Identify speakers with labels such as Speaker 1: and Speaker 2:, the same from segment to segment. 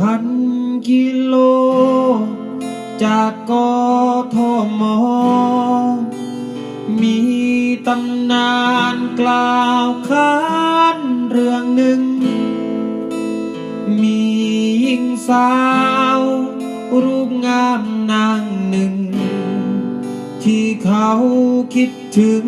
Speaker 1: พันกิโล จากกอทม มีตำนานกล่าวขานเรื่องหนึ่ง มีหญิงสาว รูปงามนางหนึ่ง ที่เขาคิดถึง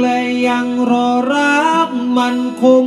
Speaker 1: และยังรอรักมันคง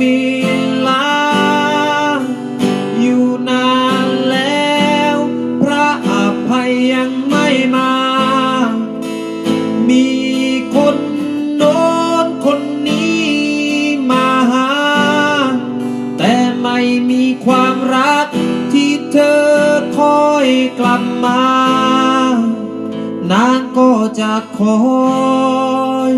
Speaker 1: มิลา อยู่นานแล้ว พระอภัยยังไม่มา มีคนโน้นคนนี้มาหา แต่ไม่มีความรักที่เธอคอยกลับมานางก็จะคอย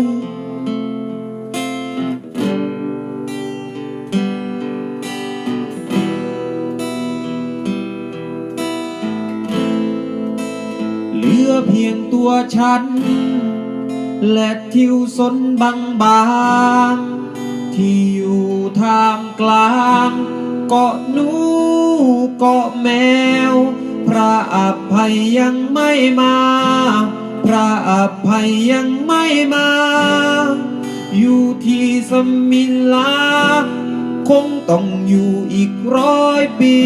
Speaker 1: เหลือเพียงตัวฉัน และทิวสนบางบางๆที่อยู่ท่ามกลางเกาะหนูเกาะแมว พระอภัยยังไม่มา พระอภัยยังไม่มา อยู่ที่สมิลา คงต้องอยู่อีกร้อยปี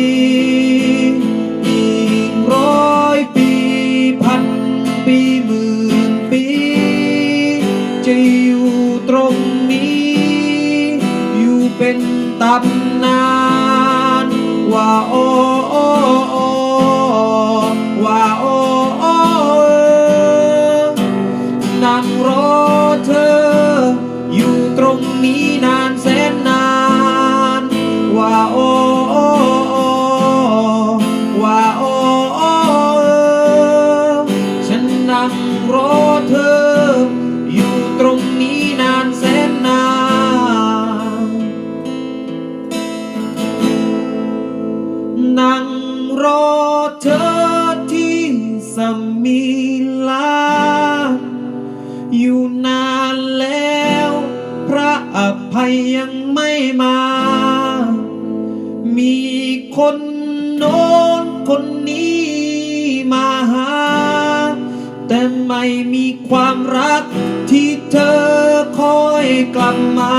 Speaker 1: อีกร้อย ตำนานว่าโอ้โอ้โอ้ว่าโอ้โอ้นั่งรอเธอ อยู่ตรงนี้นาน ที่สมิลา อยู่นานแล้ว พระอภัยยังไม่มา มีคนโน้นคนนี้มาหา แต่ไม่มีความรักที่เธอคอยกลับมา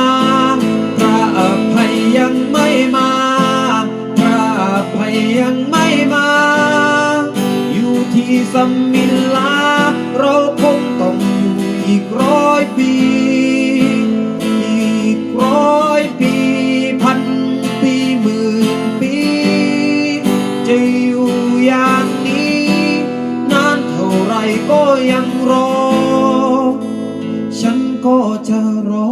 Speaker 1: พระอภัยยัง อยปี อีกร้อยปีพันปีหมื่นปี จะอยู่อย่างนี้ นานเท่าไรก็ยังรอ ฉันก็จะรอ